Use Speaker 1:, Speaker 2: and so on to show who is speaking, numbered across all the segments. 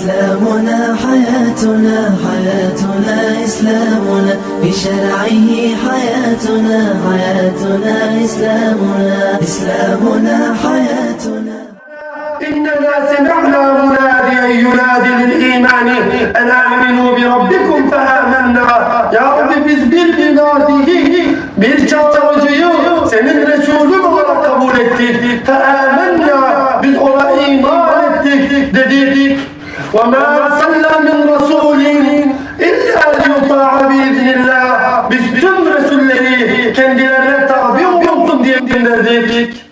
Speaker 1: إسلامنا حياتنا حياتنا إسلامنا. بشرعه حياتنا حياتنا إسلامنا. إسلامنا حياتنا.
Speaker 2: إننا سمعنا مناديا ينادي للإيمان أن آمنوا بربكم فآمنا. Ya Rabbi biz bir münadiyi, bir çağrıcıyı senin Resulün. فآمنا. وَمَا أَرْسَلْنَا مِنْ رَسُولٍ إِلَّا لِيُطَاعَ بِإِذْنِ اللّٰهِ Biz tüm Resulleri kendilerine tabi olsun diye gönderdik.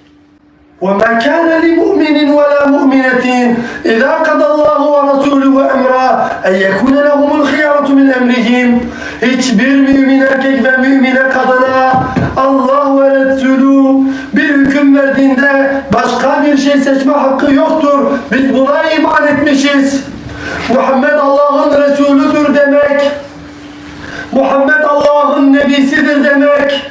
Speaker 2: وما كان لمؤمن ولا مؤمنة إذا قضى الله ورسوله أمرا أن يكون لهم الخيارة من أمرهم hiçbir mümin erkek ve mümine kadına Allah ve Resulü bir hüküm verdiğinde başka bir şey seçme hakkı yoktur. Biz buna iman etmişiz. Muhammed Allah'ın Resulüdür demek. Muhammed Allah'ın Nebisidir demek.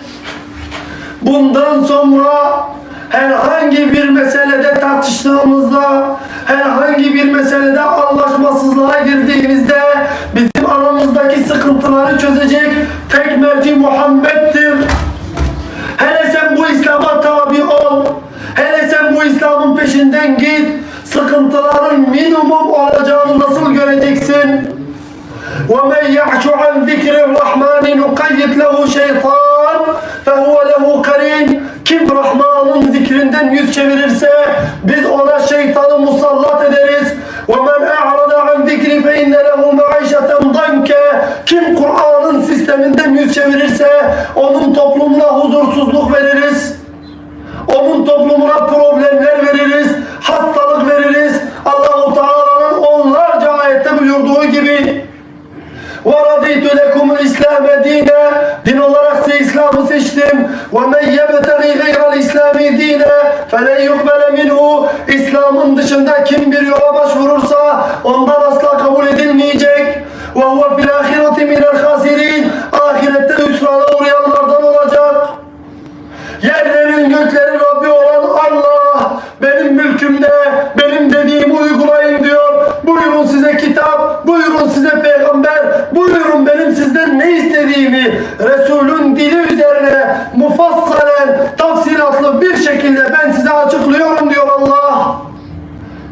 Speaker 2: Bundan sonra herhangi bir meselede tartıştığımızda, herhangi bir meselede anlaşmasızlığa girdiğimizde bizim aramızdaki sıkıntıları çözecek tek merci Muhammed'dir. Hele sen bu İslam'a tabi ol. Hele sen bu İslam'ın peşinden git Sıkıntıların minimum olacağını nasıl göreceksin? ومن يعش عن ذكر الرحمن نقيد له şeytan فهو له قرين kim Rahman'ın zikrinden yüz çevirirse biz ona şeytanı musallat ederiz. وَمَنْ أَعْرَضَ عَنْ ذِكْرِ فَاِنَّ لَهُ مَعِشَةً ضَنْكَ Kim Kur'an'ın sisteminden yüz çevirirse onun toplumuna huzursuzluk veririz. Onun toplumuna problemler veririz, hastalık gibi وَرَضِيتُ لَكُمُ الْاِسْلَامَ دِينًا Din olarak size İslam'ı seçtim. وَمَنْ يَبْتَغِي غَيْرَ الْاِسْلَامِ دِينًا فَلَنْ يُقْبَلَ مِنْهُ İslam'ın dışında kim bir yola başvurursa ondan asla kabul edilmeyecek. وَهُوَ فِي الْآخِرَةِ مِنَ الْخَاسِرِينَ Ahirette hüsrana uğrayanlardan olacak. Yerlerin göklerin Rabbi olan Allah benim mülkümde buyurun benim sizden ne istediğimi Resulün dili üzerine mufassalen, tafsilatlı bir şekilde ben size açıklıyorum diyor Allah.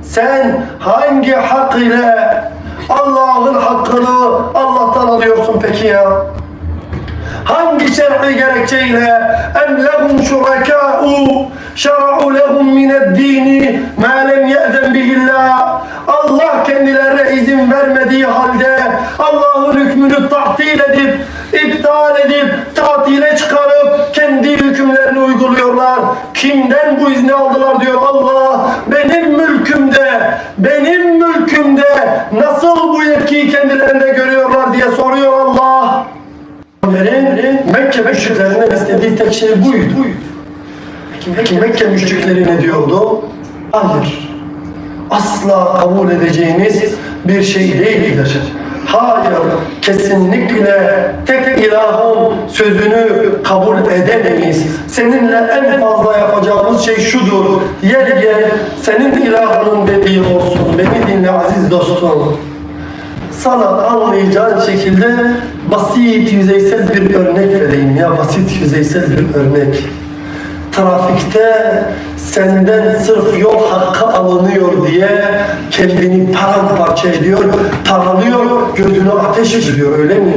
Speaker 2: Sen hangi hak ile Allah'ın hakkını Allah'tan alıyorsun peki ya? Hangi şer'i gerekçeyle em lehum şurakâ'u şer'u lehum mined-dini mâ lem ye'zen bihillah Allah kendilerine izin vermediği halde Allah'ın hükmünü tahtil edip iptal edip tatile çıkarıp kendi hükümlerini uyguluyorlar. Kimden bu izni aldılar diyor Allah. Benim mülkümde, benim mülkümde nasıl bu yetkiyi kendilerinde görüyorlar diye soruyor Allah. Mekke müşriklerinden istediği tek şey buydu. Peki Mekke müşrikleri ne diyordu? Hayır. Asla kabul edeceğiniz bir şey değildir. Hayır, kesinlikle tek ilahın sözünü kabul edemeyiz. Seninle en fazla yapacağımız şey şudur. Yer yer senin ilahının dediği olsun. Beni dinle aziz dostum sana anlayacağın şekilde basit yüzeysel bir örnek vereyim ya basit yüzeysel bir örnek. Trafikte senden sırf yol hakkı alınıyor diye kendini paramparça ediyor, paralıyor, gözünü ateş ediyor öyle mi?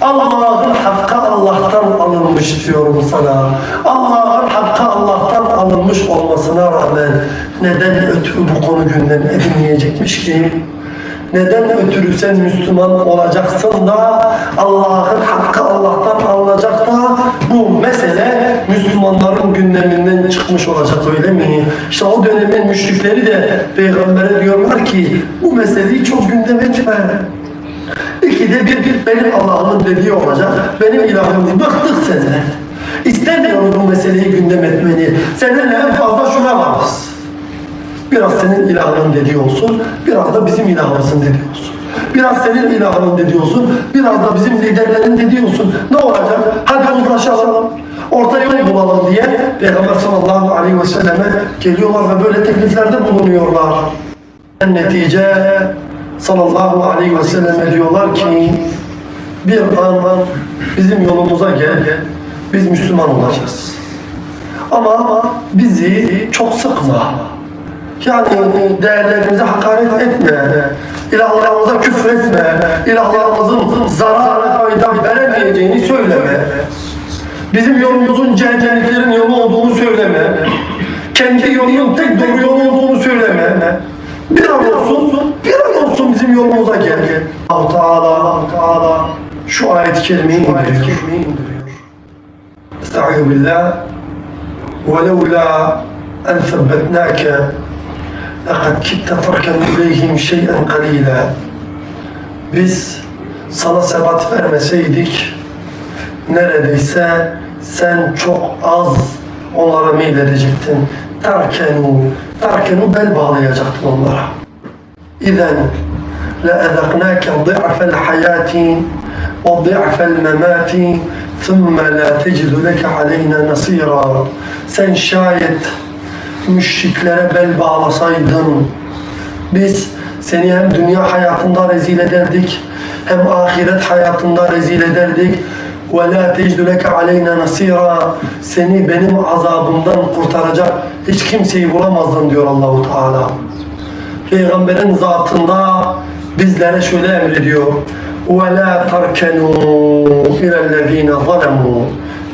Speaker 2: Allah'ın hakkı Allah'tan alınmış diyorum sana. Allah'ın hakkı Allah'tan alınmış olmasına rağmen neden ötürü bu konu gündem edilmeyecekmiş ki? Neden ötürü sen Müslüman olacaksın da Allah'ın hakkı Allah'tan alınacak da bu mesele Müslümanların gündeminden çıkmış olacak öyle mi? İşte o dönemin müşrikleri de peygambere diyorlar ki bu meseleyi çok gündem etme. İkide bir, bir benim Allah'ımın dediği olacak. Benim ilahım bıktık senden. İstemiyoruz bu meseleyi gündem etmeni. Seninle en fazla şuna varız. Biraz senin ilahının dediği olsun, biraz da bizim ilahımızın dediği olsun. Biraz senin ilahının dediği olsun, biraz da bizim liderlerin dediği olsun. Ne olacak? Hadi uzlaşalım. Orta yol bulalım diye Peygamber sallallahu aleyhi ve selleme geliyorlar ve böyle tekliflerde bulunuyorlar. Netice sallallahu aleyhi ve selleme diyorlar ki bir an bizim yolumuza gel, biz Müslüman olacağız. Ama, ama bizi çok sıkma. Yani değerlerimize hakaret etme, ilahlarımıza küfür etme, ilahlarımızın zarar fayda veremeyeceğini söyleme. Bizim yolumuzun cehennemliklerin yolu olduğunu söyleme. Kendi yolunun tek doğru yol olduğunu söyleme. Bir an olsun, bir an olsun bizim yolumuza gel. Allah Teala, Allah Teala şu ayet-i kerimeyi indiriyor. Estaizu billah. ولولا أن ثبتناك لَقَدْ كِدْتَ تَرْكَنْ اِلَيْهِمْ شَيْئًا قَلِيلًا Biz sana sebat vermeseydik neredeyse sen çok az onlara meyledecektin. Terkenu, terkenu bel bağlayacaktın onlara. İzen لَاَذَقْنَاكَ ضِعْفَ الْحَيَاتِ وَضِعْفَ الْمَمَاتِ ثُمَّ لَا تَجِدُ لَكَ عَلَيْنَا نَصِيرًا Sen şayet müşriklere bel bağlasaydın biz seni hem dünya hayatında rezil ederdik hem ahiret hayatında rezil ederdik وَلَا تَجْدُ لَكَ عَلَيْنَا نَصِيرًا Seni benim azabımdan kurtaracak hiç kimseyi bulamazdın diyor Allahu Teala. Peygamberin zatında bizlere şöyle emrediyor. وَلَا تَرْكَنُوا إِلَى الَّذ۪ينَ ظَلَمُوا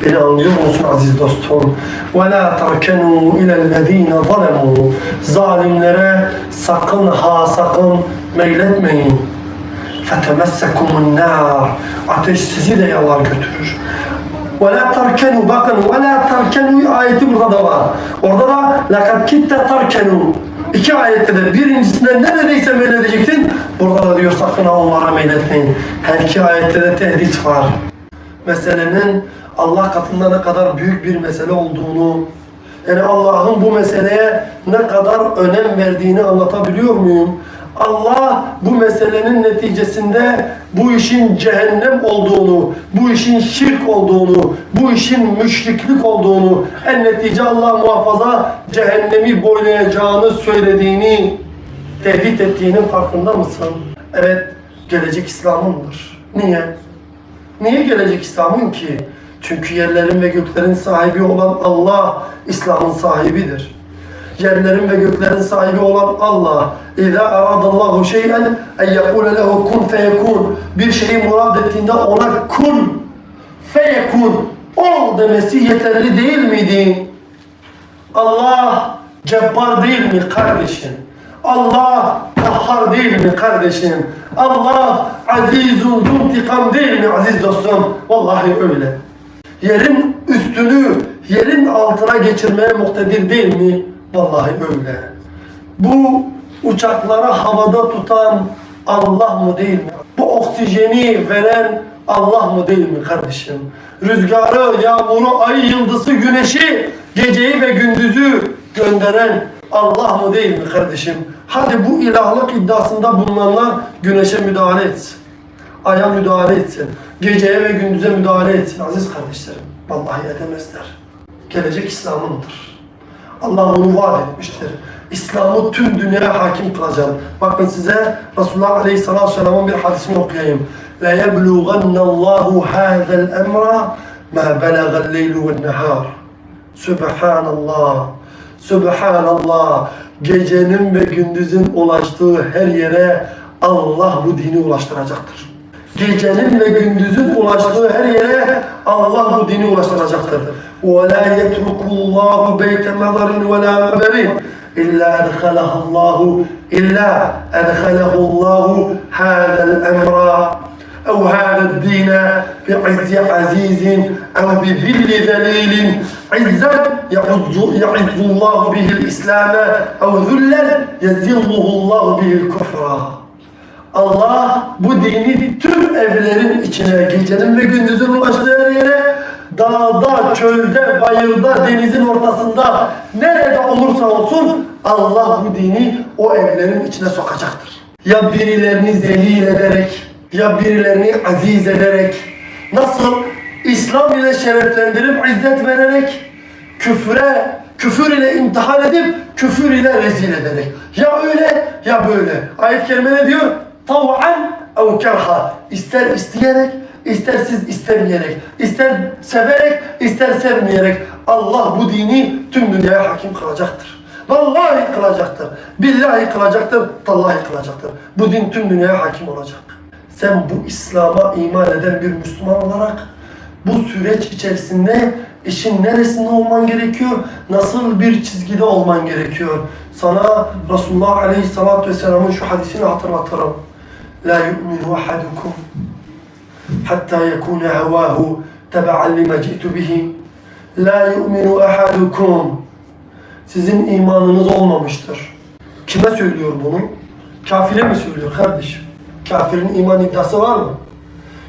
Speaker 2: Beni anlıyor musun aziz dostum? وَلَا تَرْكَنُوا إِلَى الَّذ۪ينَ ظَلَمُوا Zalimlere sakın ha sakın meyletmeyin. فَتَمَسَّكُمُ النَّارِ Ateş sizi de yalar götürür. وَلَا تَرْكَنُوا Bakın وَلَا تَرْكَنُوا ayeti burada da var. Orada da لَقَدْ كِتَّ تَرْكَنُوا İki ayette de birincisinde neredeyse meyledecektin. Burada da diyor sakın ha onlara meyletmeyin. Her iki ayette de tehdit var. Meselenin Allah katında ne kadar büyük bir mesele olduğunu, yani Allah'ın bu meseleye ne kadar önem verdiğini anlatabiliyor muyum? Allah bu meselenin neticesinde bu işin cehennem olduğunu, bu işin şirk olduğunu, bu işin müşriklik olduğunu, en netice Allah muhafaza cehennemi boylayacağını söylediğini, tehdit ettiğinin farkında mısın? Evet, gelecek İslam'ındır. Niye? Niye gelecek İslam'ın ki? Çünkü yerlerin ve göklerin sahibi olan Allah İslam'ın sahibidir. Yerlerin ve göklerin sahibi olan Allah. İza aradallahu şey'en en yekule lehu kun feyekun. Bir şeyi murad ettiğinde ona kun feyekun. Ol demesi yeterli değil miydi? Allah cebbar değil mi kardeşim? Allah kahhar değil mi kardeşim? Allah azizun zuntikam değil mi aziz dostum? Vallahi öyle. Yerin üstünü yerin altına geçirmeye muktedir değil mi? Vallahi öyle. Bu uçakları havada tutan Allah mı değil mi? Bu oksijeni veren Allah mı değil mi kardeşim? Rüzgarı, yağmuru, ayı, yıldızı, güneşi, geceyi ve gündüzü gönderen Allah mı değil mi kardeşim? Hadi bu ilahlık iddiasında bulunanlar güneşe müdahale etsin. Aya müdahale etsin. Geceye ve gündüze müdahale etsin aziz kardeşlerim. Vallahi edemezler. Gelecek İslam'ındır. Allah onu vaat etmiştir. İslam'ı tüm dünyaya hakim kılacağım. Bakın size Resulullah Aleyhisselatü Vesselam'ın bir hadisini okuyayım. La Allahu hâzel emra ma belaga'l leylu ve nehar. Subhanallah. Subhanallah. Gecenin ve gündüzün ulaştığı her yere Allah bu dini ulaştıracaktır. Gecenin ve gündüzün ulaştığı her yere Allah bu dini ulaştıracaktır. وَلَا يَتْرُكُ اللّٰهُ بَيْتَ مَضَرٍ وَلَا مَبَرٍ إِلَّا أَدْخَلَهَ اللّٰهُ إِلَّا أَدْخَلَهُ اللّٰهُ هَذَا الْأَمْرَ أو هذا الدين بعز عزيز أو بذل ذليل عزا يعز, يعز الله به الإسلام أو ذلا يذله الله به الكفر Allah bu dini tüm evlerin içine, gecenin ve gündüzün ulaştığı yere, dağda, çölde, bayırda, denizin ortasında, nerede olursa olsun Allah bu dini o evlerin içine sokacaktır. Ya birilerini zelil ederek, ya birilerini aziz ederek, nasıl İslam ile şereflendirip izzet vererek, küfre, küfür ile imtihan edip, küfür ile rezil ederek. Ya öyle ya böyle. Ayet-i kerime ne diyor? Tav'an ev kerha. İster isteyerek, ister siz istemeyerek, ister severek, ister sevmeyerek Allah bu dini tüm dünyaya hakim kılacaktır. Vallahi kılacaktır. Billahi kılacaktır. Tallahi kılacaktır. Bu din tüm dünyaya hakim olacak. Sen bu İslam'a iman eden bir Müslüman olarak bu süreç içerisinde işin neresinde olman gerekiyor? Nasıl bir çizgide olman gerekiyor? Sana Resulullah Aleyhisselatü Vesselam'ın şu hadisini hatırlatırım. La yu'minu ahadukum hatta yekune hevahu tebe'an lima ci'tu bihi. La yu'minu ahadukum sizin imanınız olmamıştır. Kime söylüyor bunu? Kafire mi söylüyor kardeşim? Kafirin iman iddiası var mı?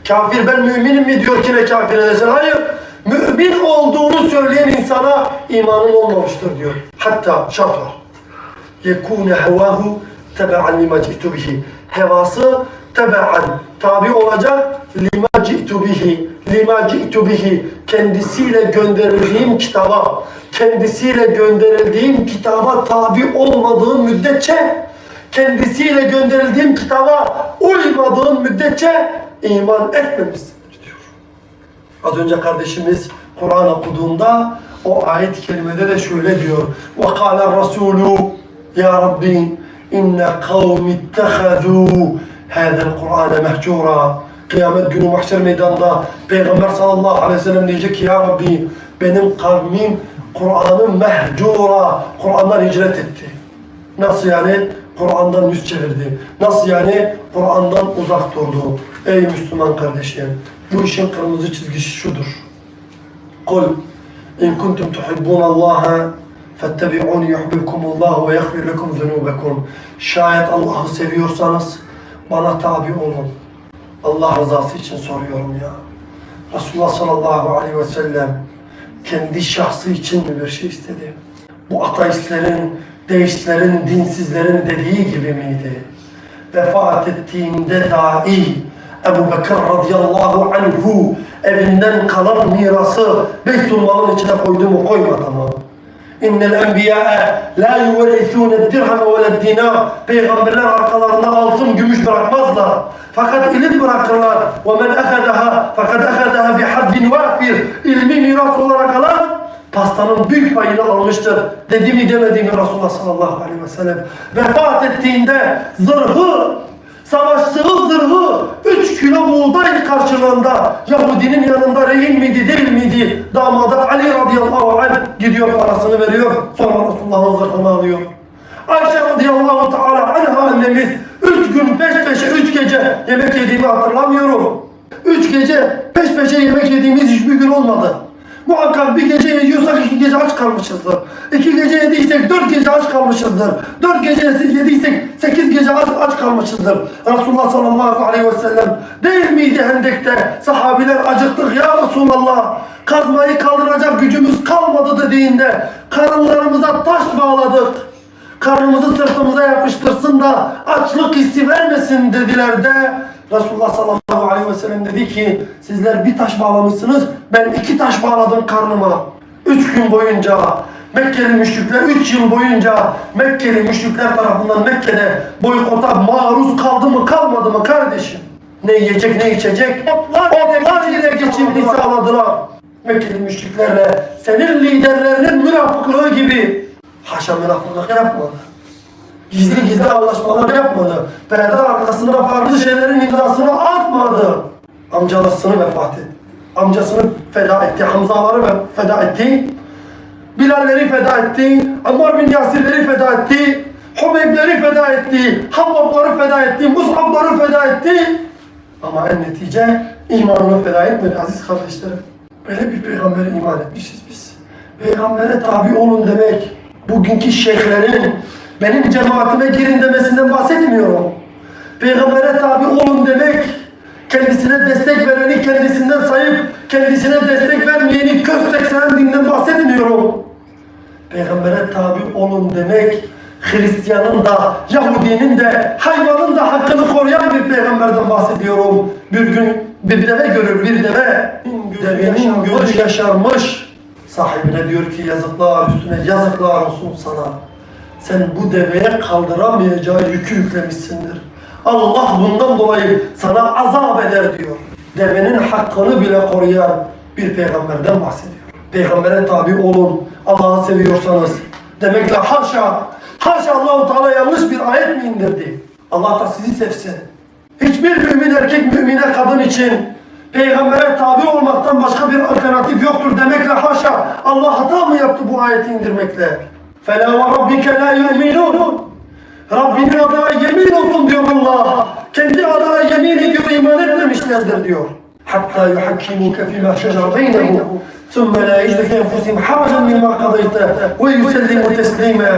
Speaker 2: Kafir ben müminim mi diyor ki ne kafire desin? Hayır. Mümin olduğunu söyleyen insana imanın olmamıştır diyor. Hatta şart var. Yekûne hevahu tebe'an lima ci'tu bihi Hevası tebe'an tabi olacak lima ci'tu bihi. Lima ci'tu bihi. Kendisiyle gönderildiğim kitaba, kendisiyle gönderildiğim kitaba tabi olmadığın müddetçe kendisiyle gönderildiğim kitaba uymadığın müddetçe iman etmemişsindir diyor. Az önce kardeşimiz Kur'an okuduğunda o ayet-i kerimede de şöyle diyor. وَقَالَ الرَّسُولُ يَا رَبِّي inne kavmittehazu hâzel Kur'ane mehcura. Kıyamet günü mahşer meydanında Peygamber sallallahu aleyhi ve sellem diyecek ki ya Rabbi benim kavmim Kur'an'ı mehcura, Kur'an'dan hicret etti. Nasıl yani? Kur'an'dan yüz çevirdi. Nasıl yani? Kur'an'dan uzak durdu. Ey Müslüman kardeşim, bu işin kırmızı çizgisi şudur. Kul, in kuntum tuhibbun Allah'a fettebi'uni yuhibbukumullah ve yaghfir lekum zunubakum. Şayet Allah'ı seviyorsanız bana tabi olun. Allah rızası için soruyorum ya. Resulullah sallallahu aleyhi ve sellem kendi şahsı için mi bir şey istedi? Bu ateistlerin, deistlerin, dinsizlerin dediği gibi miydi? Vefat ettiğinde dahi Ebu Bekir radıyallahu anhu evinden kalan mirası Beytulmal'ın içine koydu mu koymadı mı? İnnel enbiya'a la yuverithûne dirhem ve dinar. Peygamberler arkalarında altın, gümüş bırakmazlar. Fakat ilim bırakırlar. Ve men ehadaha fakat ehadaha bihaddin vafir. İlmi miras olarak alan pastanın büyük payını almıştır. Dedi mi demedi mi Resulullah sallallahu aleyhi ve sellem. Vefat ettiğinde zırhı Savaştığı zırhı 3 kilo buğday karşılığında Yahudinin yanında rehin miydi değil miydi? Damadı Ali radıyallahu anh gidiyor parasını veriyor. Sonra Resulullah'ın zırhını alıyor. Ayşe radıyallahu teala anha annemiz 3 gün peş peşe 3 gece yemek yediğimi hatırlamıyorum. 3 gece peş peşe yemek yediğimiz hiçbir gün olmadı. Muhakkak bir gece yiyorsak iki gece aç kalmışızdır. İki gece yediysek dört gece aç kalmışızdır. Dört gece yediysek sekiz gece aç, aç kalmışızdır. Resulullah sallallahu aleyhi ve sellem değil miydi Hendek'te sahabiler acıktık ya Resulallah. Kazmayı kaldıracak gücümüz kalmadı dediğinde karınlarımıza taş bağladık. Karnımızı sırtımıza yapıştırsın da açlık hissi vermesin dediler de Resulullah sallallahu aleyhi ve sellem dedi ki sizler bir taş bağlamışsınız ben iki taş bağladım karnıma. Üç gün boyunca Mekkeli müşrikler üç yıl boyunca Mekkeli müşrikler tarafından Mekke'de boykota maruz kaldı mı kalmadı mı kardeşim? Ne yiyecek ne içecek? Otlar ile geçimini sağladılar. Mekkeli müşriklerle senin liderlerinin münafıklığı gibi haşa münafıklık yapmadı. Gizli gizli anlaşmalar yapmadı. Perde arkasında farklı şeylerin imzasını atmadı. Amcalasını vefat etti. Amcasını feda etti. Hamzaları feda etti. Bilalleri feda etti. Ammar bin Yasirleri feda etti. Hubeybleri feda etti. Habbabları feda etti. Mus'abları feda etti. Ama en netice imanını feda etmedi aziz kardeşlerim. Böyle bir peygambere iman etmişiz biz. Peygambere tabi olun demek, bugünkü şeyhlerin benim cemaatime girin demesinden bahsetmiyorum. Peygambere tabi olun demek, kendisine destek vereni kendisinden sayıp kendisine destek vermeyeni köstek sayan dinden bahsetmiyorum. Peygambere tabi olun demek, Hristiyanın da, Yahudinin de, hayvanın da hakkını koruyan bir peygamberden bahsediyorum. Bir gün bir deve görür, bir deve. Devenin gözü yaşarmış. Sahibine diyor ki yazıklar üstüne, yazıklar olsun sana. Sen bu deveye kaldıramayacağı yükü yüklemişsindir. Allah bundan dolayı sana azap eder diyor. Devenin hakkını bile koruyan bir peygamberden bahsediyor. Peygambere tabi olun. Allah'ı seviyorsanız. Demekle haşa, haşa Allahu Teala yanlış bir ayet mi indirdi? Allah da sizi sevsin. Hiçbir mümin erkek mümine kadın için peygambere tabi olmaktan başka bir alternatif yoktur demekle haşa Allah hata mı yaptı bu ayeti indirmekle? فَلَا وَرَبِّكَ لَا يُؤْمِنُونَ Rabbinin adına yemin olsun diyor Allah. Kendi adına yemin ediyor iman etmemişlerdir diyor. Hatta yuhakkimuke fîmâ şecer beynehum. ثُمَّ لَا يَجِدُ فِي أَنفُسِهِمْ حَرَجًا مِمَّا قَضَيْتَ وَيُسَلِّمُوا تَسْلِيمًا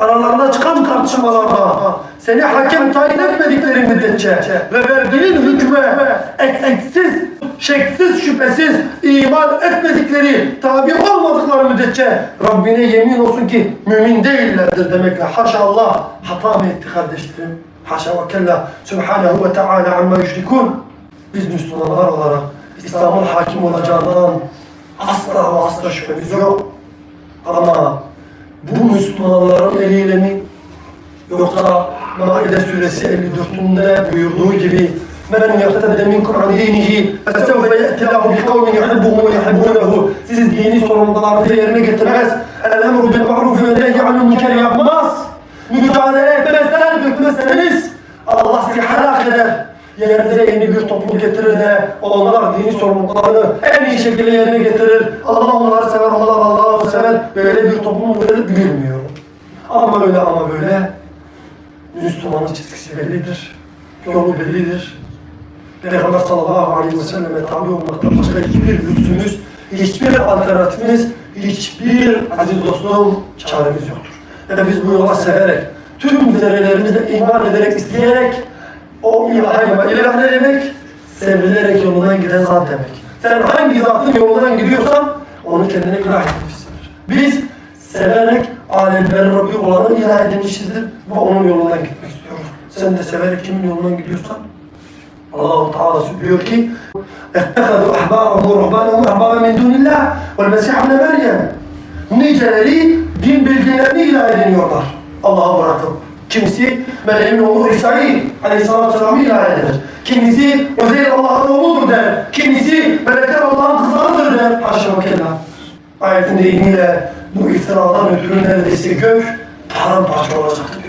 Speaker 2: Aralarında çıkan tartışmalarda seni hakem tayin etmedikleri müddetçe ve verdiğin hükme eksiksiz, şeksiz, şüphesiz iman etmedikleri, tabi olmadıkları müddetçe Rabbine yemin olsun ki mümin değillerdir demekle. Haşa Allah hata mı etti kardeşlerim? Haşa ve kella Subhanahu ve Teala amma yüşrikun. Biz Müslümanlar olarak İslam'ın hakim olacağından asla ve asla şüphemiz yok. Ama bu Müslümanların eliyle mi Yoksa Maide suresi 54'ünde buyurduğu gibi Yertedde minkum an dinihi fesevfe ye'tilâhu bi kavmin yuhibbuhum ve yuhibbunehu Siz dini sorumlularınızı yerine getirmez. El emru bil ma'rufi ve nehyi anil münker yapmaz. Mücadele etmezler, dökmezseniz Allah sizi helak eder. Yerinize yeni bir toplum getirir de onlar dini sorumluluklarını en iyi şekilde yerine getirir. Allah onları sever, Allah Allah'ı sever. Böyle bir toplum verir bilmiyorum. Ama öyle ama böyle Müslümanın çizgisi bellidir. Yolu bellidir. Peygamber sallallahu aleyhi ve selleme tabi olmaktan başka hiçbir lüksümüz, hiçbir alternatifimiz, hiçbir aziz dostum çaremiz yoktur. Ve biz bu yola severek, tüm zerrelerimizle iman ederek, isteyerek o ilaha ilah ne demek? Sevilerek yolundan giden zat demek. Sen hangi zatın yolundan gidiyorsan onu kendine ilah etmişsindir. Biz severek alemlerin Rabbi olanı ilah edinmişizdir ve onun yolundan gitmek istiyoruz. Sen de severek kimin yolundan gidiyorsan Allah-u Teala diyor ki اَتَّخَذُوا اَحْبَارَهُ وَرُحْبَانَهُ اَحْبَارًا مِنْ دُونِ اللّٰهِ وَالْمَسِيحَ ابْنَ مَرْيَمْ Niceleri din bilgilerini ilah ediniyorlar. Allah'a bırakıp. Kimisi Meryem'in oğlu İsa'yı aleyhissalatü vesselam'ı ilah eder. Kimisi Özeyr Allah'ın oğludur der. Kimisi melekler Allah'ın kızlarıdır der. Haşa ve kella. Ayetin deyimiyle bu iftiradan ötürü neredeyse gök paramparça olacaktır.